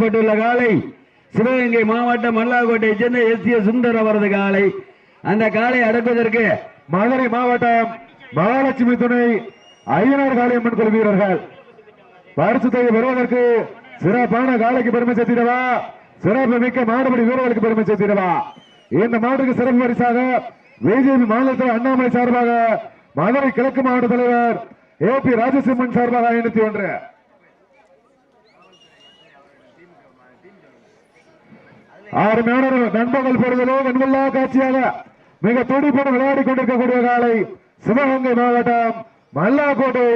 பட்டுள்ள காலை சிவகங்கை மாவட்டம் மல்லாக்கோட்டையை சேர்ந்த எஸ். ஏ. சுந்தர் அவரது காலை. அந்த காலை அடக்குவதற்கு மதுரை மாவட்டம் மகாலட்சுமி துணை ஐயனார் காளியம்மன் குழு வீரர்கள். பரிசு தொகை பெறுவதற்கு சிறப்பான காலைக்கு பெருமை சேர்த்திடவா? சிறப்பு மிக்க மாடுபடி வீரர்களுக்கு பெருமை சேர்த்திடவா? இந்த மாட்டுக்கு சிறப்பு பரிசாக பிஜேபி மாநிலத்தில் அண்ணாமலை சார்பாக மதுரை கிழக்கு மாவட்ட தலைவர் ஏ. பி. ராஜசிம்மன் சார்பாக ஐநூத்தி ஒன்று. அருமையான ஒரு நண்பர்கள் பொறுதலோ வெண்கொள்ளா காட்சியாக மிக துடிப்புடன் விளையாடி கொண்டிருக்கக்கூடிய காலை சிவகங்கை மாவட்டம் மல்லாக்கோட்டை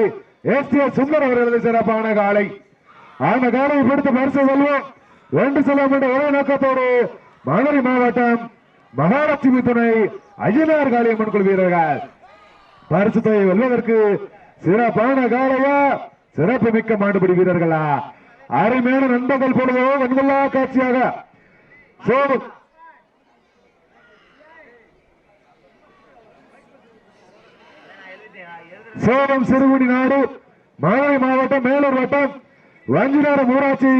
எஸ் டி சுந்தர் அவர்களது சிறப்பான காலை. அந்த காலை பிடித்து பரிசு செல்வோம் ரெண்டு செல்லம் என்ற ஒரே நோக்கத்தோடு மதுரை மாவட்டம் மகாலட்சுமி துணை அய்யனார் காளியம்மன் குழு வீரர்கள். பரிசு தொகை வெல்வதற்கு சிறப்பான காலையா? சிறப்பு மிக்க மாடுபிடி வீரர்களா? அருமையான நண்பர்கள் பொழுதோ வெண்கொள்ளா காட்சியாக சோழ சேலம் சிறுகுடி நாடு மதுரை மாவட்டம் மேலூர் வட்டம் வஞ்சிநாடம் ஊராட்சி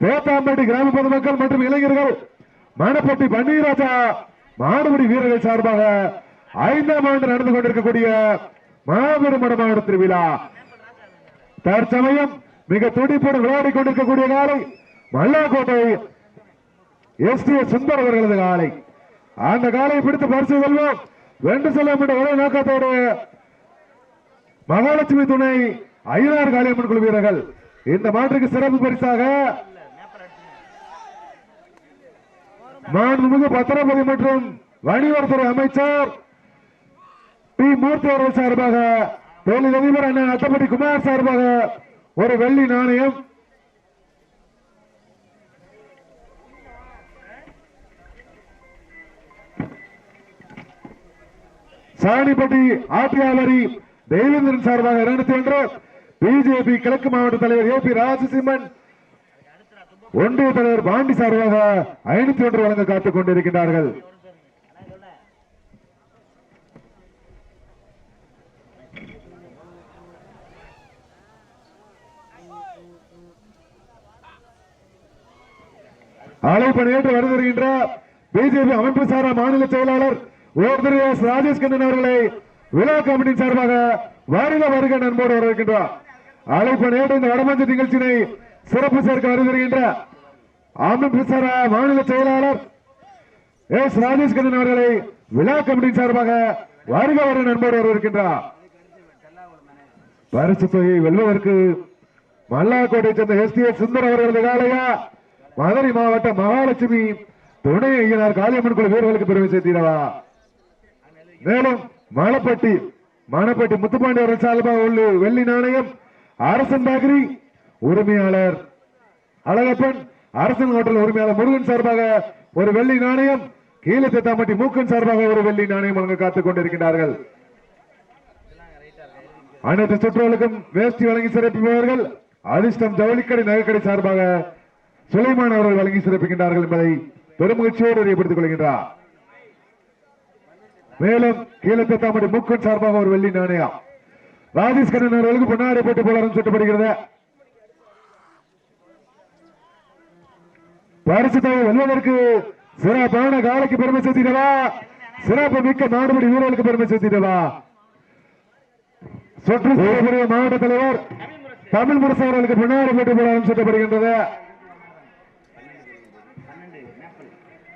பேத்தாம்பேட்டை கிராம பொதுமக்கள் மற்றும் இளைஞர்கள் மணப்பட்டி பன்னீராஜா மாடுபிடி வீரர்கள் சார்பாக ஐந்தாம் ஆண்டு நடந்து கொண்டிருக்கக்கூடிய மாபெரும் மடமாடு திருவிழா. தற்சமயம் மிக துடிப்புடன் விளையாடி கொண்டிருக்கக்கூடிய காலை மல்லாக்கோட்டை எஸ் டி சுந்தர் அவர்களது காலை. அந்த காலை பிடித்து பரிசு செல்வோம் வென்று செல்லும் என்ற ஒரே நோக்கத்தோடு மகாலட்சுமி துணை ஐயனார் காளியம்மன் குழு வீரர்கள். இந்த மாற்றுக்கு சிறப்பு பரிசாக மாண்புமிகு பத்திரப்பதி மற்றும் வணிகத்துறை அமைச்சர் பி. மூர்த்தி அவர்கள் சார்பாக தொழிலதிபர் அண்ணன் அத்தப்பட்டி குமார் சார்பாக ஒரு வெள்ளி நாணயம் சாணிப்பட்டி ஆட்சியாளரி தேவேந்திரன் சார்பாக இருநூத்தி ஒன்று பிஜேபி கிழக்கு மாவட்ட தலைவர் ஏ பி ராஜசிம்மன் ஒன்றிய தலைவர் பாண்டி சார்பாக ஐநூத்தி ஒன்று வழங்க காத்துக் கொண்டிருக்கின்றார்கள். அழைப்பு நேற்று வருகின்ற பிஜேபி அமைப்பு சாரா மாநில செயலாளர் ஓர் எஸ் ராஜேஷ் அவர்களை விழா கமிட்டியின் சார்பாக வருக வருக நண்போடு வரவேற்கின்றார் அழைப்பு நேற்று இந்த வடமஞ்ச நிகழ்ச்சியினை சிறப்பு சேர்க்க வருகின்ற அமைப்பு மாநில செயலாளர் எஸ் ராஜேஷ்கண்ணன் அவர்களை விழா கமிட்டியின் சார்பாக வருக வருக நண்போடு வரவேற்கின்றார். பரிசு தொகையை வெல்வதற்கு மல்லாக்கோட்டை சேர்ந்த எஸ் டி எஸ் சுந்தர் அவர்களது காலையா மதுரை மாவட்ட மகாலட்சுமி துணை ஐயனார் காளியம்மன் குழு வீரர்களுக்கு பெருமை சேர்த்திடவா? மேலும் மாலப்பட்டி மாலப்பட்டி முத்துப்பாண்டி அவர்கள் சார்பாக உள்ள வெள்ளி நாணயம். அரசன் பேக்கரி உரிமையாளர் அழகப்பன். அரசன் ஹோட்டல் உரிமையாளர் முருகன் சார்பாக ஒரு வெள்ளி நாணயம். கீழே தெத்தாம்பட்டி மூக்கன் சார்பாக ஒரு வெள்ளி நாணயம் வழங்க காத்துக் கொண்டிருக்கிறார்கள் அனைத்து சுற்றுகளுக்கும் வேஷ்டி வழங்கி சிறப்பிப்பவர்கள் அதிர்ஷ்டம் ஜவுளிக்கடை நகைக்கடை சார்பாக சுலைமான் அவர்கள் வழங்கி சிறப்பிக்கின்றார்கள் என்பதை பெருமகிழ்ச்சியோடு அறியப்படுத்திக் கொள்கின்றார். மேலும் கீழத்தத்தாமடி முக்கன் சார்பாக ஒரு வெள்ளி நாணயம். ராஜேஷ் கண்ணன் அவர்களுக்கு பொன்னாடை போட்டு போலாரம் சுட்டப்படுகிறது. பரிசு தொகை வெல்வதற்கு சிறப்பான காலைக்கு பெருமை சேர்த்திடவா? சிறப்பு மிக்க நாடுபடி வீரர்களுக்கு பெருமை சேர்த்திடவா? செய்யக்கூடிய மாவட்ட தலைவர் தமிழ் முரசு அவர்களுக்கு பொன்னாடை போட்டு போலாரம் சுட்டப்படுகின்றது.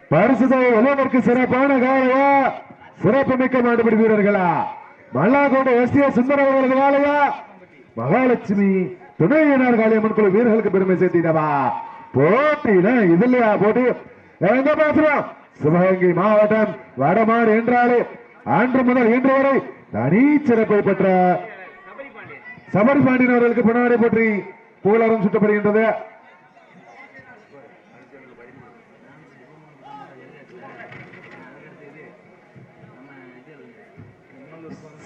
பரிசு தொகை வெல்வதற்கு சிறப்பான காலையா? சிறப்பு மிக்க மாடுபடி வீரர்களா? மல்லாக்கோட்டை எஸ் ஏ சுந்தர அவர்களாலயா மகாலட்சுமி துணையினர் காளியம்மன் குழு வீரர்களுக்கு பெருமை சேர்த்திடவா? போட்டினா இது இல்லையா போட்டி? எங்க பேசுறோம்? சிவகங்கை மாவட்டம் வடமாடு என்றாலே அன்று முதல் இன்று வரை தனி சிறப்பை பெற்ற சபரி பாண்டியன் அவர்களுக்கு பொன்னாடை போற்றி புகழாரம் சுட்டப்படுகின்றது.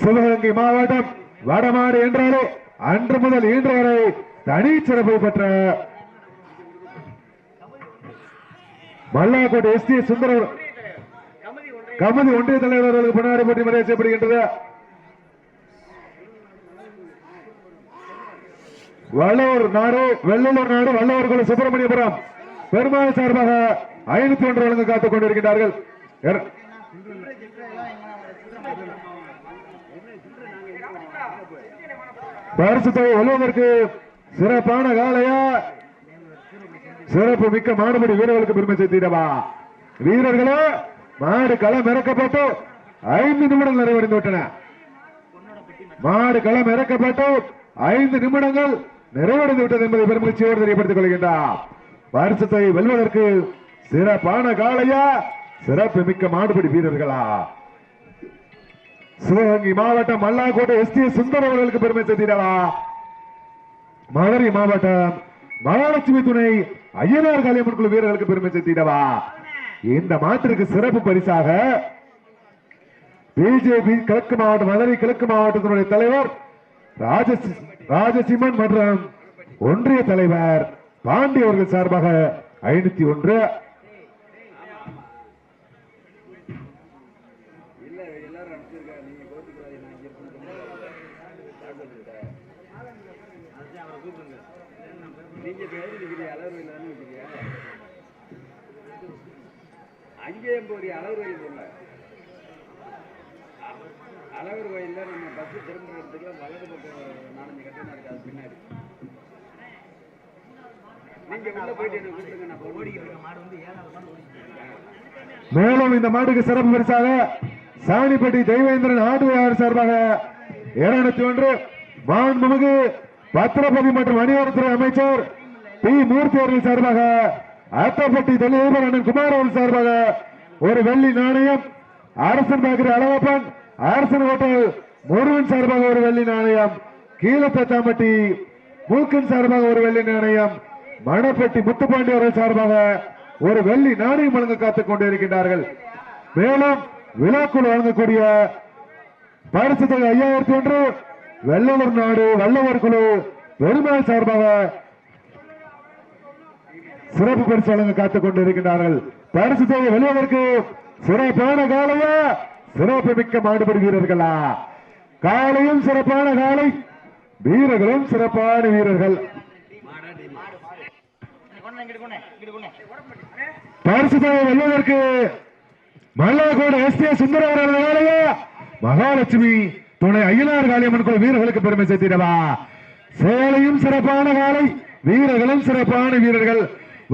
சிவகங்கை மாவட்டம் வடமாடு என்றாலே அன்று முதல் இன்று வரை தனி சிறப்பை பெற்ற மல்லாக்கோட்டை எஸ் டி சுந்தர கமதி ஒன்றிய தலைவர் அவர்களுக்கு பின்னாடி போட்டி மரியாதை செய்யப்படுகின்றது. வள்ளூர் நாடு வெள்ளலூர் நாடு வள்ளூர் குழு சுப்பிரமணியபுரம். பெருமாள் சார்பாக ஐநூத்தி ஒன்று வழங்க காத்துக் கொண்டிருக்கிறார்கள் பரிசு தொகை வெல்வதற்கு சிறப்பான காலையா சிறப்பு மிக்க மாடுபடி வீரர்களுக்கு பெருமை சேர்த்திடவா? வீரர்களே மாடு களம் இறக்கப்பட்டு ஐந்து நிமிடங்கள் நிறைவடைந்து விட்டன. மாடு களம் இறக்கப்பட்டு ஐந்து நிமிடங்கள் நிறைவடைந்து விட்டது என்பதை பெருமகிழ்ச்சியோடு தெரியப்படுத்திக் கொள்கின்றார். வருஷத்தை வெல்வதற்கு சிறப்பான காலையா சிறப்பு மிக்க மாடுபடி வீரர்களா? சிவகங்கை மாவட்டம் மல்லாக்கோட்டை எஸ் டி சுந்தர் அவர்களுக்கு பெருமை சேர்த்திடலா மதுரை மாவட்டம் மகாலட்சுமி துணை ஐயனார் காளியம்மன் குழு வீரர்களுக்கு பெருமை சேர்த்திடவா? இந்த மாட்டிற்கு சிறப்பு பரிசாக பிஜேபி கிழக்கு மாவட்டம் மதுரை கிழக்கு மாவட்டத்தினுடைய தலைவர் ராஜசிம்மன் மற்றும் ஒன்றிய தலைவர் பாண்டி அவர்கள் சார்பாக ஐநூத்தி ஒன்று நீங்க பேரு அளவு அளவு கோயில் கோயில்ல நம்ம திரும்ப வலது பக்கம் நாலஞ்சு கட்டணம் இருக்கு அது பின்னாடி. மேலும் இந்த மாட்டுக்கு சிறப்பு பரிசாக சாணிப்பட்டி தெய்வேந்திரன் ஆடுவையார் சார்பாக இருநூத்தி ஒன்று மாண்புமிகு பத்திரப்பதி மற்றும் வணிகத்துறை அமைச்சர் பி மூர்த்தி அவர்கள் சார்பாக அத்தப்பட்டி தலைவர் அண்ணன் குமார் அவர்கள் சார்பாக ஒரு வெள்ளி நாணயம் அரசன் பேக்கரி அழகப்பன் அரசன் ஹோட்டல் முருகன் சார்பாக ஒரு வெள்ளி நாணயம் கீழத்தத்தாம்பட்டி மூக்கன் சார்பாக ஒரு வெள்ளி நாணயம் மணப்பட்டி முத்துப்பாண்டி அவர்கள் சார்பாக ஒரு வெள்ளி நாணயம் வழங்க காத்துக் கொண்டிருக்கின்றார்கள். மேலும் விழாக்குள் வழங்கக்கூடிய பரிசு தொகை ஐயாயிரத்தி ஒன்று வெள்ளவர் நாடு வல்லவர் குழு பெருமாள் சார்பாக சிறப்பு பரிசு வழங்க காத்துக் கொண்டிருக்கின்றார்கள். பரிசு தொகை வெல்வதற்கு சிறப்பான காலையா சிறப்பு மிக்க மாடுபடி வீரர்களா? காலையும் சிறப்பான காலை வீரர்களும் சிறப்பான வீரர்கள். பரிசு தொகை வெல்வதற்கு மல்லாக்கோடு எஸ் ஏ சுந்தர அவர்கள் மகாலட்சுமி துணை அய்யனார் காளியம்மன் குழு வீரர்களுக்கு பெருமை சேர்த்திடவா? சேலையும் சிறப்பான காலை வீரர்களும் சிறப்பான வீரர்கள்.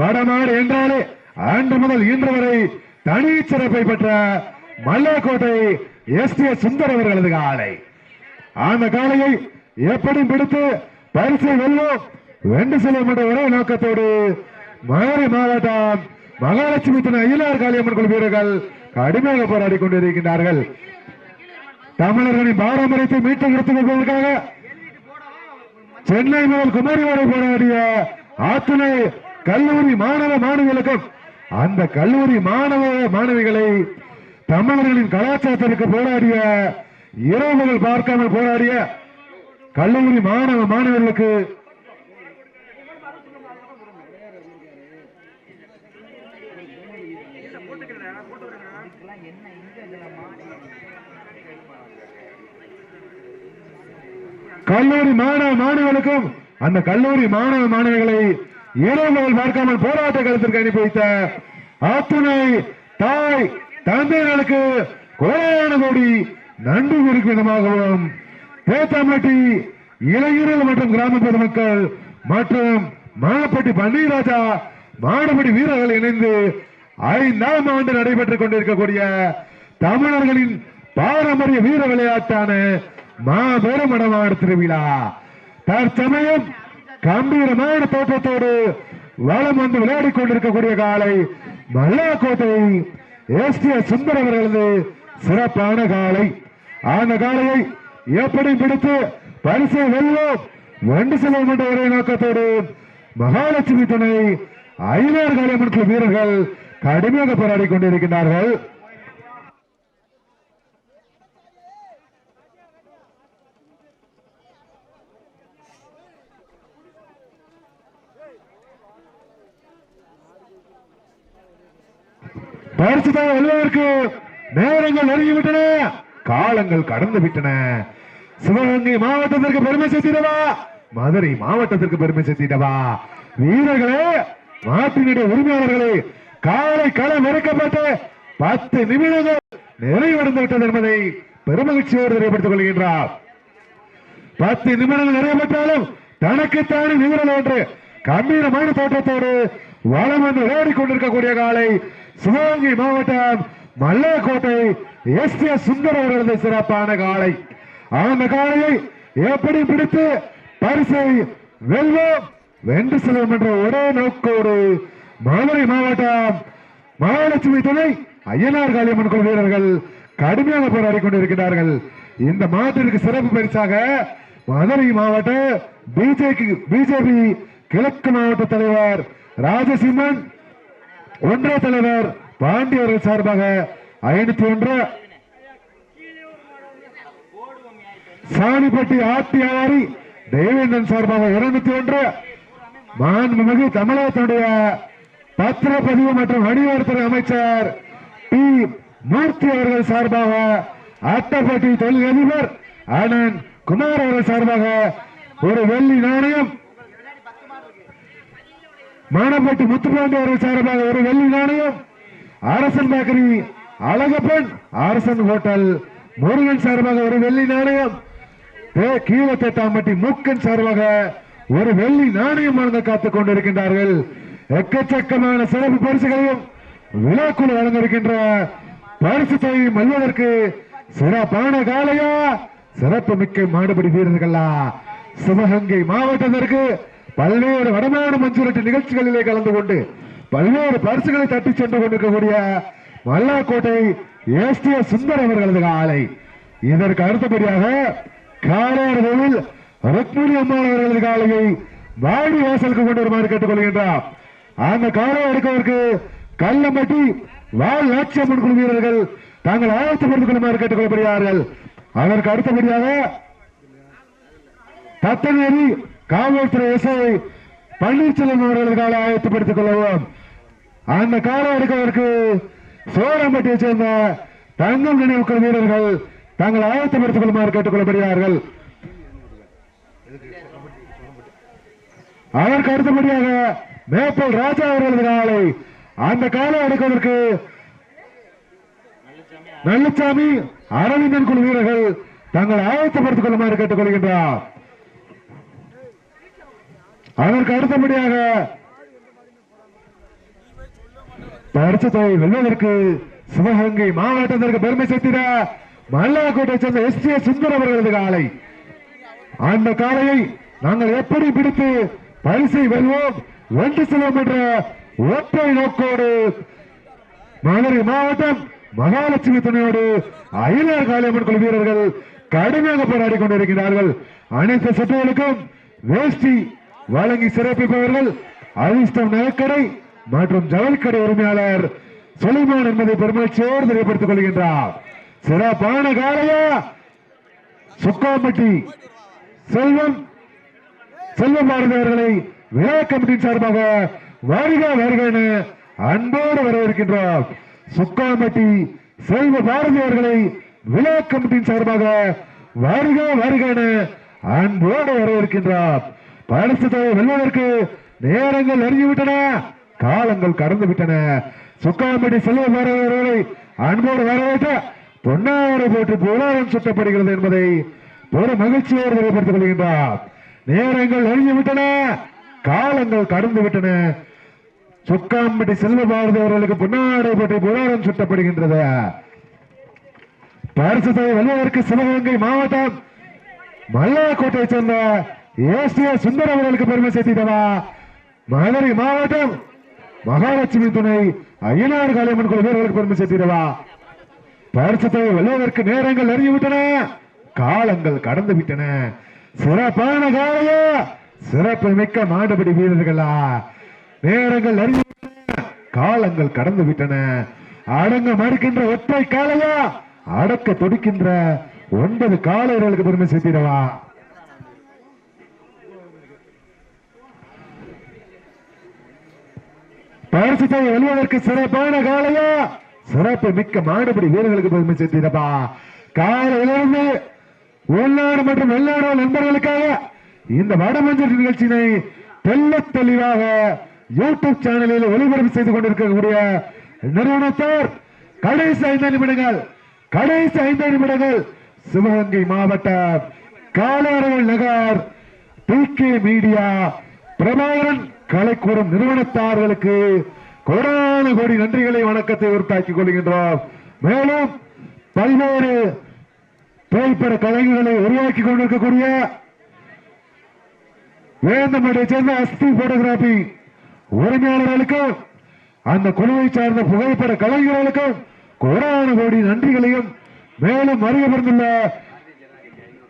வடமாடு என்றாலே ஆண்டு முதல் இன்று வரை தனி சிறப்பை பெற்ற மல்லக்கோட்டை எஸ் டி சுந்தர் அவர்களது காலை. அந்த காளையை எப்படி பிடித்து பரிசை வெல்வோம்? வென்று செல்வோம் என்ற ஒரே நோக்கத்தோடு மதுரை மாவட்டம் மகாலட்சுமி துணை அய்யனார் காளியம்மன் குழு வீரர்கள் கடுமையாக போராடி கொண்டிருக்கின்றார்கள். தமிழர்களின் பாரம்பரியத்தை மீட்டு எடுத்துக் கொள்வதற்காக சென்னை முதல் குமரி வரை போராடிய ஆத்துணை கல்லூரி மாணவ மாணவிகளுக்கும் அந்த கல்லூரி மாணவ மாணவிகளை தமிழர்களின் கலாச்சாரத்திற்கு போராடிய இரவுகள் பார்க்காமல் போராடிய கல்லூரி மாணவ மாணவர்களுக்கு கல்லூரி மாணவ மாணவர்களுக்கும் அந்த கல்லூரி மாணவ மாணவிகளை இரவுகள் பார்க்காமல் போராட்ட களத்திற்கு அனுப்பி வைத்த அத்துணை தாய் தந்தையர்களுக்கு கோடான கோடி நன்றி இருக்கும் விதமாகவும் தேத்தாம்பட்டி இளைஞர்கள் மற்றும் கிராம மக்கள் மற்றும் மானப்பட்டி பன்னீராஜா மானப்பட்டி வீரர்கள் இணைந்து ஐந்தாம் ஆண்டு நடைபெற்றுக் கொண்டிருக்கக்கூடிய தமிழர்களின் பாரம்பரிய வீர விளையாட்டான மாபெரும் மடமாடு திருவிழா. தற்சமயம் கம்பீரமான தோற்றத்தோடு வளம் வந்து விளையாடிக் கொண்டிருக்கக்கூடிய காலை மல்லாக்கோட்டை எஸ் டி சுந்தர் அவர்களது சிறப்பான காலை. அந்த காலையை எப்படி பிடித்து பரிசை வெல்வோம். வண்டு செல்வோம் என்ற ஒரே நோக்கத்தோடு மகாலட்சுமி துணை ஐநூறு காலியம்மன் வீரர்கள் கடுமையாக போராடி கொண்டிருக்கிறார்கள் பரிசுத்தாக வெல்வதற்கு நேரங்கள் நெருங்கிவிட்டன. காலங்கள் கடந்து விட்டன. சிவகங்கை மாவட்டத்திற்கு பெருமை சேர்த்திடவா? மதுரை மாவட்டத்திற்கு பெருமை சேர்த்திடவா? வீரர்களே நாட்டினுடைய உரிமையாளர்களே காலை களம் இறக்கப்பட்டு பத்து நிமிடங்கள் நிறைவடைந்து விட்டது என்பதை பெருமகிழ்ச்சியோடு தெரியப்படுத்திக் கொள்கின்றார். பத்து நிமிடங்கள் நிறைவேற்றாலும் தனக்குத்தானே நிமிடம் என்று கம்பீரமான தோற்றத்தோடு வளம் வந்து ஓடிக்கொண்டிருக்கக்கூடிய கொண்டிருக்கக்கூடிய காலை சிவகங்கை மாவட்டம் மல்லாக்கோட்டை எஸ் எஸ் சுந்தர் அவர்களது சிறப்பான காலை அந்த காளையை எப்படி பிடித்து பரிசை வெல்வோம்? வென்று செல்வோம் என்ற ஒரே நோக்கோடு மதுரை மாவட்டம் மகாலட்சுமி துணை ஐயனார் காளியம்மன் குழு வீரர்கள் கடுமையாக போராடி கொண்டிருக்கிறார்கள். இந்த மாதத்திற்கு சிறப்பு பரிசாக மதுரை மாவட்ட பிஜேபி பிஜேபி கிழக்கு மாவட்ட தலைவர் ராஜசிம்மன் ஒன்றிய தலைவர் பாண்டியவர்கள் சார்பாக ஐநூத்தி ஒன்று. சாணிப்பட்டி ஆத்தியாரி தேவேந்திரன் சார்பாக இருநூத்தி ஒன்று. மாண்புமிகு தமிழகத்தினுடைய பத்திரப்பதிவு மற்றும் வணிகத்துறை அமைச்சர் டி மூர்த்தி அவர்கள் சார்பாக அட்டப்பட்டி தொழிலதிபர் அண்ணன் குமார் அவர்கள் சார்பாக ஒரு வெள்ளி நாணயம் மானப்பட்டி முத்துப்பாண்டி அவர்கள் சார்பாக ஒரு வெள்ளி நாணயம். அரசன் பேக்கரி அழகப்பன் அரசன் ஹோட்டல் முருகன் சார்பாக ஒரு வெள்ளி நாணயம். தே- கீழத்தட்டாம்பட்டி மூக்கன் சார்பாக ஒரு வெள்ளி நாணயம் வழங்க காத்துக் கொண்டிருக்கின்றார்கள். எக்கச்சக்கமான சிறப்பு பரிசுகளையும் விழாக்குழு வழங்க இருக்கின்ற பரிசு தொகையை மல்வதற்கு சிறப்பான காலையா சிறப்பு மிக்க மாடுபடி வீரர்களா. சிவகங்கை மாவட்டத்திற்கு பல்வேறு வடமாடு மஞ்சுரட்டு நிகழ்ச்சிகளிலே கலந்து கொண்டு பல்வேறு பரிசுகளை தட்டி சென்று கொண்டிருக்கக்கூடிய மல்லாக்கோட்டை ஏசிய சுந்தர் அவர்களது காலை. இதற்கு அடுத்தபடியாக காலாறுதலில் ருக்மிணி அம்மாள் அவர்களது காலையை வாடி வாசலுக்கு கொண்டு வருமாறு கேட்டுக்கொள்கின்றார் அந்த காலை எடுப்பதற்கு கல்லம்பட்டி வாழ் லட்சியம்மன் குழு வீரர்கள் தாங்கள் ஆயத்தப்படுத்திக் கொள்ளுமாறு கேட்டுக்கொள்ளப்படுகிறார்கள் அதற்கு அடுத்தபடியாக தத்தநேரி காவல்துறை எஸ்ஐ பன்னீர்செல்வம் அவர்களுக்காக ஆயத்தப்படுத்திக் கொள்ளவும். அந்த காலம் எடுப்பதற்கு சோழம்பட்டியை சேர்ந்த தங்கம் நினைவுக்குழு வீரர்கள் தாங்கள் ஆயத்தப்படுத்திக் கொள்ளுமாறு கேட்டுக்கொள்ளப்படுகிறார்கள். அதற்கு அடுத்தபடியாக மேப்பல் ராஜா அவர்களது காலை அந்த காலை எடுப்பதற்கு நல்லசாமி அரவிந்தன் குழு வீரர்கள் தங்கள் ஆயத்தப்படுத்திக் கொள்ளுமாறு கேட்டுக்கொள்கின்றார். அதற்கு அடுத்தபடியாக பரிசு தொகை வெல்வதற்கு சிவகங்கை மாவட்டத்திற்கு பெருமை சேர்த்திட மல்லாக்கோட்டை சேர்ந்த எஸ் ஜே சுந்தர் அவர்களது காலை. அந்த காலையை நாங்கள் எப்படி பிடித்து பரிசை வெல்வோம்? வென்று கிலோமீட்டர் ஒற்றை நோக்கோடு மதுரை மாவட்டம் மகாலட்சுமி துணையோடு அயலார் காளியம்மன் குழு வீரர்கள் கடுமையாக போராடி கொண்டிருக்கிறார்கள். அனைத்து சுற்றுகளுக்கும் வேஷ்டி வழங்கி சிறப்பிப்பவர்கள் அதிர்ஷ்டம் நகைக்கடை மற்றும் ஜவுளிக்கடை உரிமையாளர் சொலிமான் என்பதை பெருமகிழ்ச்சியோடு தெரியப்படுத்திக் கொள்கின்றார். சிறப்பான காலையா சுக்காம்பட்டி செல்வம். செல்வ பாரதி அவர்களை விழா கமிட்டியின் சார்பாக வருக வருக என அன்போடு வரவேற்கின்றோம். சுக்காம்பட்டி செல்வ பாரதி அவர்களை விழா கமிட்டியின் சார்பாக வருக வருக என அன்போடு வரவேற்கின்றார். பரிசு வெல்வதற்கு நேரங்கள் நெருங்கிவிட்டன. காலங்கள் கடந்து விட்டன சுக்காம்பட்டி செல்வ பாரதி அன்போடு வரவேற்ற பொன்னாரை போட்டு புலாரம் சுட்டப்படுகிறது என்பதை ஒரு மகிழ்ச்சியோடு தெரியப்படுத்திக் கொள்கின்றார். நேரங்கள் நெருங்கி விட்டன காலங்கள் கடந்து விட்டன சுக்காம்பட்டி செல்வ பாரதி அவர்களுக்கு பொன்னாடை போட்டு புலாரம் சுட்டப்படுகின்றது. பரிசு தொகை வெல்வதற்கு சிவகங்கை மாவட்டம் மல்லாக்கோட்டையை சேர்ந்த ஏசிய சுந்தர அவர்களுக்கு பெருமை சேர்த்திட்டவா மதுரை மாவட்டம் மகாலட்சுமி துணை ஐயனார் காளியம்மன் கோயில் வீரர்களுக்கு பெருமை சேர்த்திடவா? பரிசத்தை வெல்லுவதற்கு நேரங்கள் நெருங்கிவிட்டன. காலங்கள் கடந்து விட்டன. சிறப்பான காலையா? சிறப்பு மிக்க மாடுபடி வீரர்களா? நேரங்கள் நெருங்கிவிட்டன. காலங்கள் கடந்து விட்டன. அடங்க மறுக்கின்ற ஒற்றை காலையா? அடக்க துடிக்கின்ற ஒன்பது காலையர்களுக்கு பெருமை சேர்த்திடவா? பரிசுத்தை வெல்வதற்கு சிறப்பான காலையா சிறப்பு மிக்க மாடுபடி வீரர்களுக்கு பெருமை சேர்த்திடப்பா. காலையிலிருந்து உள்நாடு மற்றும் வெளிநாடு நண்பர்களுக்காக இந்த வடமஞ்சள் நிகழ்ச்சியினை தெல்ல தெளிவாக யூடியூப் சேனலில் ஒளிபரப்பு செய்து கொண்டிருக்கக்கூடிய நிறுவனத்தார் கடைசி ஐந்து நிமிடங்கள் கடைசி ஐந்து நிமிடங்கள் சிவகங்கை மாவட்டம் காலாறுகள் நகர் டி கே மீடியா பிரபாகரன் கலைக்கூறும் நிறுவனத்தார்களுக்கு கோடான கோடி நன்றிகளை வணக்கத்தை உறுத்தாக்கிக் கொள்கின்றோம். மேலும் பல்வேறு திரைப்பட கலைஞர்களை உருவாக்கி கொண்டிருக்கக்கூடிய வேந்தமடை சேர்ந்த அஸ்தி போட்டோகிராபி உரிமையாளர்களுக்கும் அந்த குழுவை சார்ந்த புகைப்பட கலைஞர்களுக்கும் கோடான கோடி நன்றிகளையும் மேலும் அறியப்பட்டுள்ள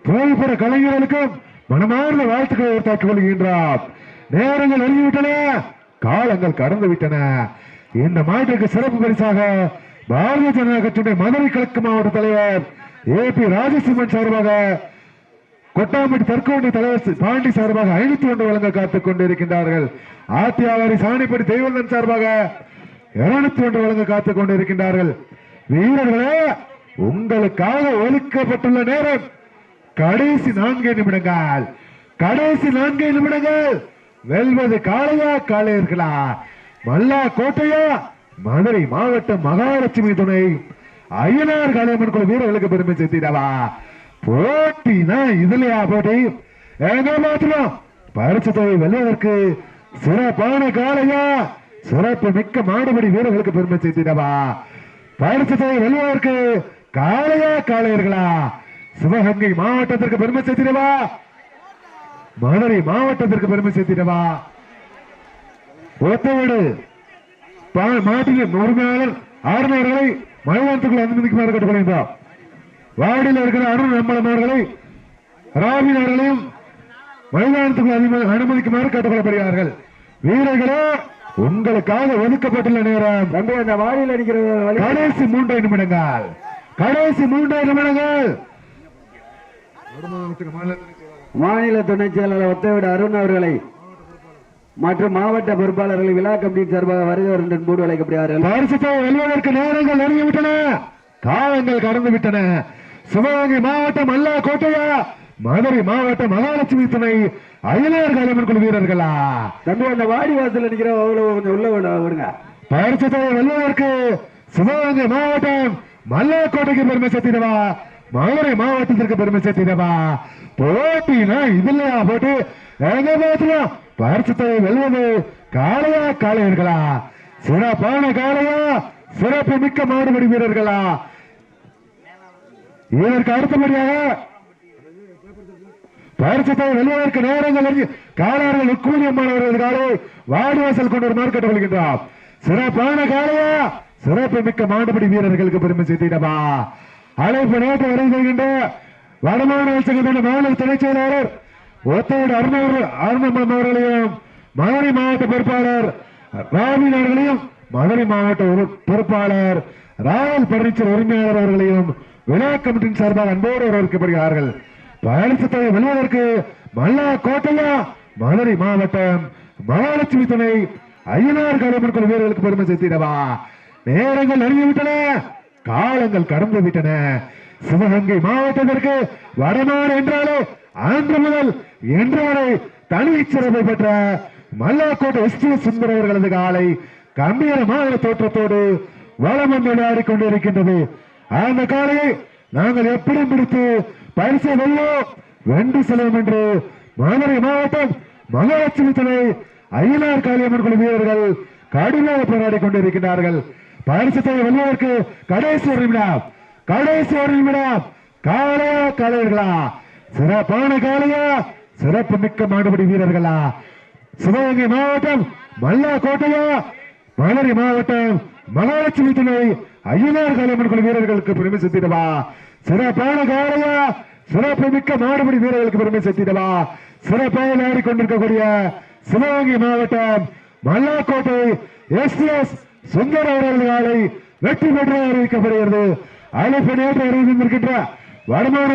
புகைப்பட கலைஞர்களுக்கும் மனமார்ந்த வாழ்த்துக்களை உருத்தாக்கிக் கொள்கின்றார் நேரங்கள் நெருங்கிவிட்டன காலங்கள் கடந்து விட்டன இந்த மாட்டுக்கு சிறப்பு பரிசாக பாரதிய ஜனதா கட்சியுடைய மதுரை கிழக்கு மாவட்ட தலைவர் ஏ பி ராஜசிம்மன் சார்பாக கொட்டாம்பட்டி தற்கொண்டி தலைவர் பாண்டி சார்பாக ஐநூத்தி ஒன்று வழங்க காத்துக் கொண்டிருக்கின்றார்கள். ஆத்தியாவாரி சாணிப்படி தெய்வந்தன் சார்பாக இருநூத்தி ஒன்று வழங்க காத்துக் கொண்டிருக்கின்றார்கள். வீரர்களே உங்களுக்காக ஒழிக்கப்பட்டுள்ள நேரம் கடைசி நான்கு நிமிடங்கள். கடைசி நான்கு நிமிடங்கள். வெல்வது காளையா காளையர்களா? மல்லா கோட்டையா? மதுரை மாவட்டம் மகாலட்சுமி துணை. ஐயனார் காளியம்மன் குழு வீரர்களுக்கு பெருமை சேர்த்திடவா? போட்டினா இதுலயா போட்டி? எங்க மாத்திரம்? பரிசு தொகை வெல்வதற்கு சிறப்பான காளையா? சிறப்பு மிக்க மாடுபடி வீரர்களுக்கு பெருமை சேர்த்திடவா? பரிசு தொகை வெல்வதற்கு காளையா காளையர்களா? சிவகங்கை மாவட்டத்திற்கு பெருமை சேர்த்திடவா? மதுரை மாவட்டத்திற்கு பெருமை சேர்த்திடவா? ஒத்தவீடு. மாட்டின் உரிமையாளர் ஆறுநர்களை மைதானத்துக்குள் அனுமதிக்குமாறு கேட்டுக்கொள்கின்றார் வார்டில் இருக்கிற அருண் நம்பலம் அவர்களை ராபின் அவர்களையும் மைதானத்துக்குள் அனுமதி- அனுமதிக்குமாறு கேட்டுக்கொள்ளப்படுகிறார்கள். வீரர்களே உங்களுக்காக ஒதுக்கப்பட்டுள்ள நேரம். அந்த வாடியில் அடிக்கிற கடைசி மூன்றரை நிமிடங்கள். கடைசி மூன்றரை நிமிடங்கள். மாநில துணைச் செயலாளர் ஒத்தவிட அருண் அவர்களை மற்றும் மாவட்ட பொறுப்பாளர்களை விழா கமிட்டி சார்பாக வருகிறவர் என்று மூடு அழைக்கப்படுகிறார்கள். பரிசுத்தை வெல்வதற்கு நேரங்கள் நெருங்கி விட்டன காலங்கள் கடந்து விட்டன சிவகங்கை மாவட்டம் அல்லா கோட்டையா மதுரை மாவட்டம் மகாலட்சுமி துணை அயலார் காலமன் குழு வீரர்களா? தம்பி அந்த வாடி வாசல் நிக்கிற அவ்வளவு கொஞ்சம் உள்ள விட- விடுங்க. பரிசுத்தை சிவகங்கை மாவட்டம் மல்லாக்கோட்டைக்கு பெருமை சேர்த்திடவா? மதுரை மாவட்டத்திற்கு பெருமை சேர்த்திடவா? போட்டினா இதுலயா போட்டு எங்க பாத்துலாம் பரிசுத்தை வெல்வது காளையா காளையர்களா? சிறப்பான காளையா? சிறப்பு மிக்க மாடுபடி வீரர்களா? இதற்கு அடுத்தபடியாக பரிசுத்தை வெல்வதற்கு நேரங்கள் நெருங்கி- காலார்கள் உக்கூலியம்மானவர்கள் காலை வாடிவாசல் கொண்டு வருமாறு கேட்டுக்கொள்கின்றார் சிறப்பான காலையா சிறப்பு மிக்க மாடுபடி வீரர்களுக்கு பெருமை சேர்த்திடவா? அழைப்பு நேற்று வருகின்ற வடமாநில சங்கத்தின் மாநில துணைச் செயலாளர் ஒத்தோடு அருணவர் அருணம்பலம் அவர்களையும் மதுரை மாவட்ட பொறுப்பாளர் ராபின் அவர்களையும் மதுரை மாவட்ட பொறுப்பாளர் ராயல் பர்னிச்சர் உரிமையாளர் அவர்களையும் விழா கமிட்டியின் சார்பாக அன்போடு வரவேற்கப்படுகிறார்கள். பரிசுத்தை வெல்வதற்கு மல்லா கோட்டையா மதுரை மாவட்டம் மகாலட்சுமி துணை ஐயனார் காலமன் குழு வீரர்களுக்கு பெருமை சேர்த்திடவா? நேரங்கள் நெருங்கிவிட்டன. காலங்கள் கடந்து விட்டன. சிவகங்கை மாவட்டத்திற்கு வடநாடு என்றாலே அன்று முதல் இன்று வரை தனி சிறப்பை பெற்ற மல்லாக்கோட்டை எஸ் டி சுந்தர் அவர்களது காலை கம்பீரமான தோற்றத்தோடு வளம் வந்து விளையாடிக் கொண்டிருக்கின்றது அந்த காலையை நாங்கள் எப்படி பிடித்து பரிசை வெல்லும் வென்று செல்வோம் என்று மதுரை மாவட்டம் மகாலட்சுமி துணை அய்யனார் காளியம்மன் குழு வீரர்கள் கடுமையாக போராடி கொண்டிருக்கிறார்கள் பரிசத்தை வெல்வதற்கு கடைசி ஒரு நிமிடம். கடைசி ஒரு நிமிடம். காலையா காளையர்களா சிறப்பான காலையா? சிறப்பு மிக்க மாடுபடி வீரர்களா? சிவகங்கை மாவட்டம் மல்லா கோட்டையா மதுரை மாவட்டம் மகாலட்சுமி துணை ஐயனார் காளியம்மன் குழு வீரர்களுக்கு பெருமை சேர்த்திடவா? சிறப்பான காலையா? சிறப்பு மிக்க மாடுபடி வீரர்களுக்கு பெருமை சேர்த்திடவா? சிறப்பாக ஆடிக்கொண்டிருக்கக்கூடிய சிவகங்கை மாவட்டம் மல்லாக்கோட்டை எஸ் எஸ் சுந்தர் அவர்கள் காலை வெற்றி பெற்று அறிவிக்கப்படுகிறது. அழைப்பு நேற்று அறிவித்திருக்கின்ற வடமாநில